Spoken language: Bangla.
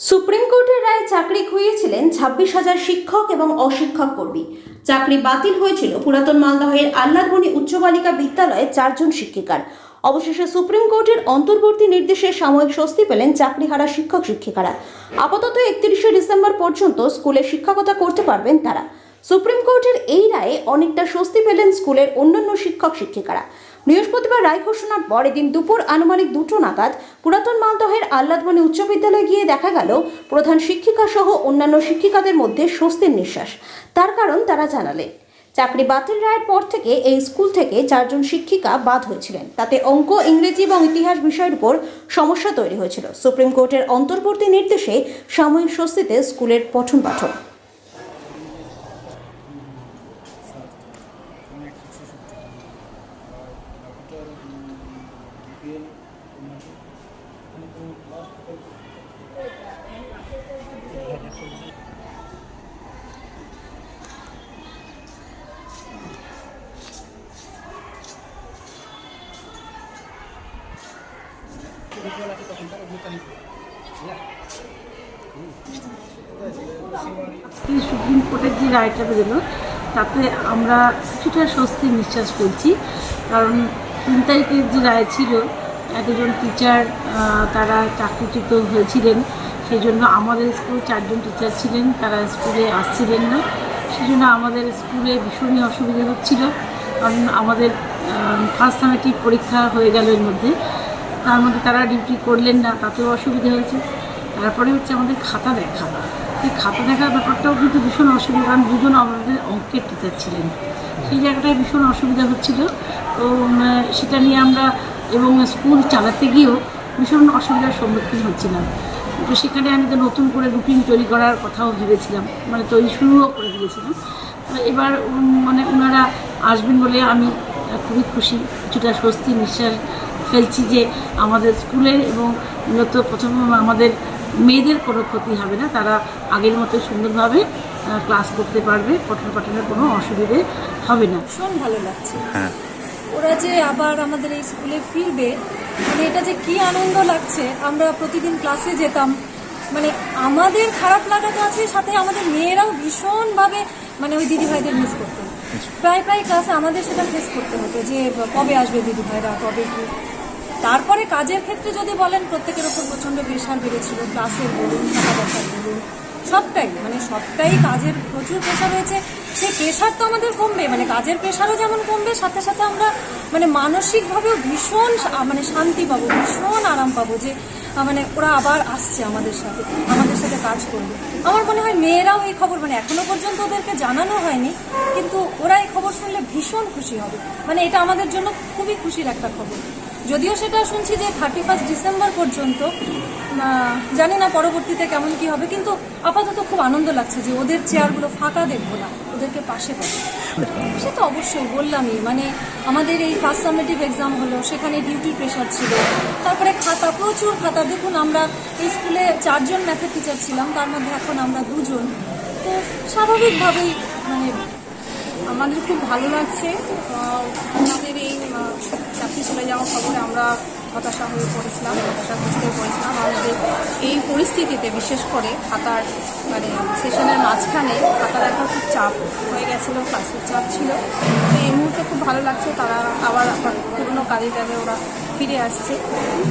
সুপ্রিম কোর্টের রায়ে চাকরি খুইয়েছিলেন ছাব্বিশ হাজার শিক্ষক এবং অশিক্ষক কর্মী। চাকরি বাতিল হয়েছিল পুরাতন মালদহের আহ্লাদবনী উচ্চ বালিকা বিদ্যালয়ে চারজন শিক্ষিকার। অবশেষে সুপ্রিম কোর্টের অন্তর্বর্তী নির্দেশে সাময়িক স্বস্তি পেলেন চাকরিহারা শিক্ষক শিক্ষিকারা আপাতত একত্রিশে ডিসেম্বর পর্যন্ত স্কুলে শিক্ষকতা করতে পারবেন তারা। সুপ্রিম কোর্টের এই রায়ে অনেকটা স্বস্তি পেলেন স্কুলের অন্যান্য শিক্ষক শিক্ষিকারা। বৃহস্পতিবার রায় ঘোষণার পর এদিন দুপুর আনুমানিক দুটো নাগাদ পুরাতন মালদহের আহ্লাদবনী উচ্চ বিদ্যালয়ে গিয়ে দেখা গেল, প্রধান শিক্ষিকা সহ অন্যান্য শিক্ষিকাদের মধ্যে স্বস্তির নিঃশ্বাস। তার কারণ তারা জানালেন চাকরি বাতিল রায়ের পর থেকে এই স্কুল থেকে চারজন শিক্ষিকা বাদ হয়েছিলেন। তাতে অঙ্ক, ইংরেজি এবং ইতিহাস বিষয়ের উপর সমস্যা তৈরি হয়েছিল। সুপ্রিম কোর্টের অন্তর্বর্তী নির্দেশে সাময়িক স্বস্তিতে স্কুলের পঠন পাঠন অনেক কিছু সূত্র computer BPL Ini gue lagi ke kantor, gue. Ya. Supreme কোর্টের যে রায়টা বেরোলো, তাতে আমরা কিছুটা স্বস্তি নিঃশ্বাস করছি কারণ তিন তারিখের যে রায় ছিল, এতজন টিচার তারা চাকরিচ্যুত হয়েছিলেন। সেই জন্য আমাদের স্কুল চারজন টিচার ছিলেন, তারা স্কুলে আসছিলেন না। সেই জন্য আমাদের স্কুলে ভীষণই অসুবিধা হচ্ছিল। কারণ আমাদের ফার্স্ট সামেটিভ পরীক্ষা হয়ে গেল এর মধ্যে। তার মধ্যে তারা ডিউটি করলেন না, তাতেও অসুবিধা হয়েছে। তারপরে হচ্ছে আমাদের খাতা দেখা। সেই খাতা দেখার ব্যাপারটাও কিন্তু ভীষণ অসুবিধা, কারণ দুজন আমাদের অঙ্কের টিচার ছিলেন। সেই জায়গাটায় ভীষণ অসুবিধা হচ্ছিল। তো সেটা নিয়ে আমরা এবং স্কুল চালাতে গিয়েও ভীষণ অসুবিধার সম্মুখীন হচ্ছিলাম। তো সেখানে আমি তো নতুন করে রুটিন তৈরি করার কথাও ভেবেছিলাম মানে তৈরি শুরুও করে দিয়েছিলাম তো এবার মানে ওনারা আসবেন বলে আমি খুবই খুশি। কিছুটা স্বস্তি, নিঃশ্বাস ফেলছি যে আমাদের স্কুলের এবং মূলত প্রথম আমাদের মেয়েদের কোনো ক্ষতি হবে না। তারা আগের মতো সুন্দরভাবে ক্লাস করতে পারবে পঠন পাঠনের কোনো অসুবিধে হবে না। ভীষণ ভালো লাগছে। হ্যাঁ। ওরা যে আবার আমাদের এই স্কুলে ফিরবে মানে এটা যে কি আনন্দ লাগছে। আমরা প্রতিদিন ক্লাসে যেতাম মানে আমাদের খারাপ লাগাটা আছে সাথে আমাদের মেয়েরাও ভীষণভাবে মানে ওই দিদিভাইদের মিস করতো। প্রায় প্রায় ক্লাসে আমাদের সেটা ফেস করতে হতো যে কবে আসবে দিদিভাইরা কবে কি? তারপরে কাজের ক্ষেত্রে যদি বলেন, প্রত্যেকের ওপর প্রচণ্ড প্রেশার বেড়েছিল, ক্লাসের বলুন টাকা দেখার বলুন, সবটাই মানে সবটাই কাজের প্রচুর প্রেশার হয়েছে। সেই প্রেশার তো আমাদের কমবে মানে কাজের প্রেশারও যেমন কমবে, সাথে সাথে আমরা মানে মানসিকভাবেও ভীষণ মানে শান্তি পাবো, ভীষণ আরাম পাবো যে মানে ওরা আবার আসছে আমাদের সাথে আমাদের সাথে কাজ করবে। আমার মনে হয় মেয়েরাও এই খবর মানে এখনও পর্যন্ত ওদেরকে জানানো হয়নি, কিন্তু ওরা এই খবর শুনলে ভীষণ খুশি হবে। মানে এটা আমাদের জন্য খুবই খুশির একটা খবর। যদিও সেটা শুনছি যে থার্টি ফার্স্ট ডিসেম্বর পর্যন্ত জানি না পরবর্তীতে কেমন কি হবে, কিন্তু আপাতত খুব আনন্দ লাগছে যে ওদের চেয়ারগুলো ফাঁকা দেখব না, ওদেরকে পাশে পাবো সে তো অবশ্যই বললামই মানে আমাদের এই ফার্স্ট সামেটিভ এক্সাম হলো, সেখানে ডিউটি প্রেশার ছিল, তারপরে খাতা, প্রচুর খাতা। দেখুন, আমরা এই স্কুলে চারজন ম্যাথের টিচার ছিলাম, তার মধ্যে এখন আমরা দুজন। তো স্বাভাবিকভাবেই মানে আমাদের খুব ভালো লাগছে। আমাদের এই চাকরি চলে যাওয়ার খবরে আমরা হতাশা হয়ে পড়েছিলাম হতাশাগ্রস্ত হয়ে পড়েছিলাম। আমাদের এই পরিস্থিতিতে, বিশেষ করে খাতার মানে সেশনের মাঝখানে খাতা দেখার খুব চাপ হয়ে গেছিল ক্লাসের চাপ ছিল। তো এই মুহূর্তে খুব ভালো লাগছে, তারা আবার পুরোনো কাজে যাবে, ওরা ফিরে আসছে।